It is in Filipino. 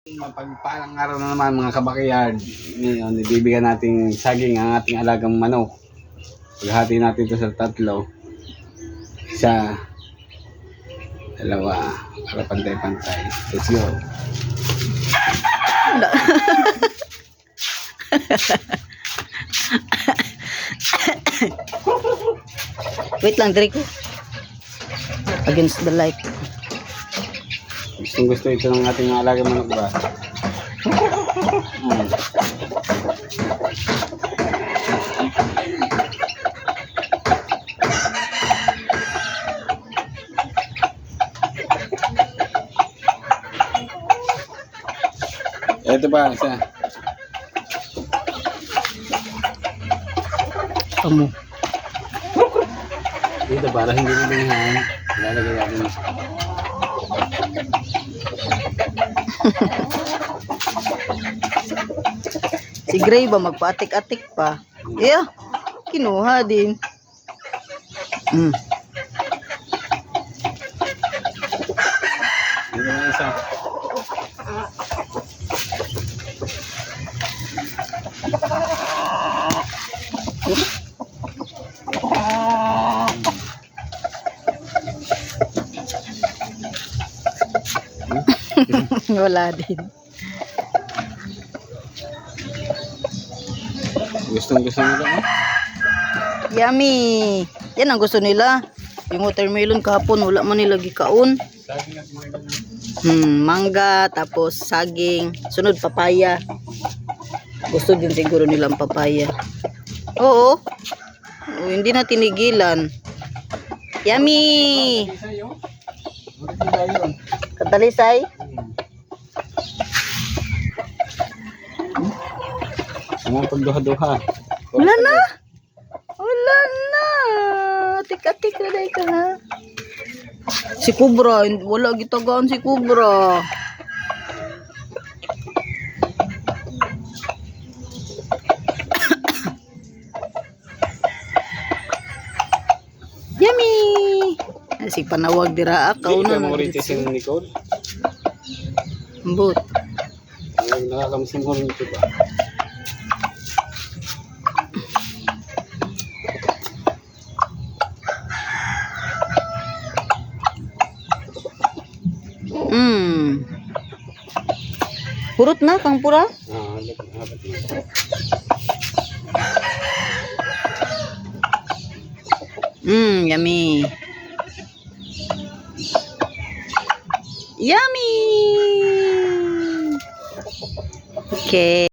Mapagpalang araw na naman mga kabakiyard. Ngayon, ibibigyan natin saging ang ating alagang manok. Paghati natin ito sa tatlo. Isa, dalawa, para pantay-pantay. Let's go. Wait lang, Draco. Against the light. Gustong gusto ito ng ating mga alagang manok ba? Hmm. Ito ba, isa? Amo. Dito para hindi nilihan. Lalagay natin. Si Gray ba magpaatik-atik pa? Yeah, kinuha din. Mm. Isa. Wala din. Gustong gusto nila. Oh. Yummy! Yan ang gusto nila. Yung watermelon kahapon, wala man nila gikaon. Hmm, mangga, tapos saging, sunod papaya. Gusto din siguro nilang papaya. Oo. Oo, hindi na tinigilan. Yummy! Isa Ano ang pagduha-duha? Wala na! Wala na! Tik-atik na dahil ka ha. Si Kubra, wala gitagaan si Kubra. Yummy! Si panawag dira Hindi ka na. mo rin si Nicole. Ambot. Ang nakakamisin mo rin ito ba? Purot na, kang pura? Ah. Mmm, yummy. Yummy! Okay.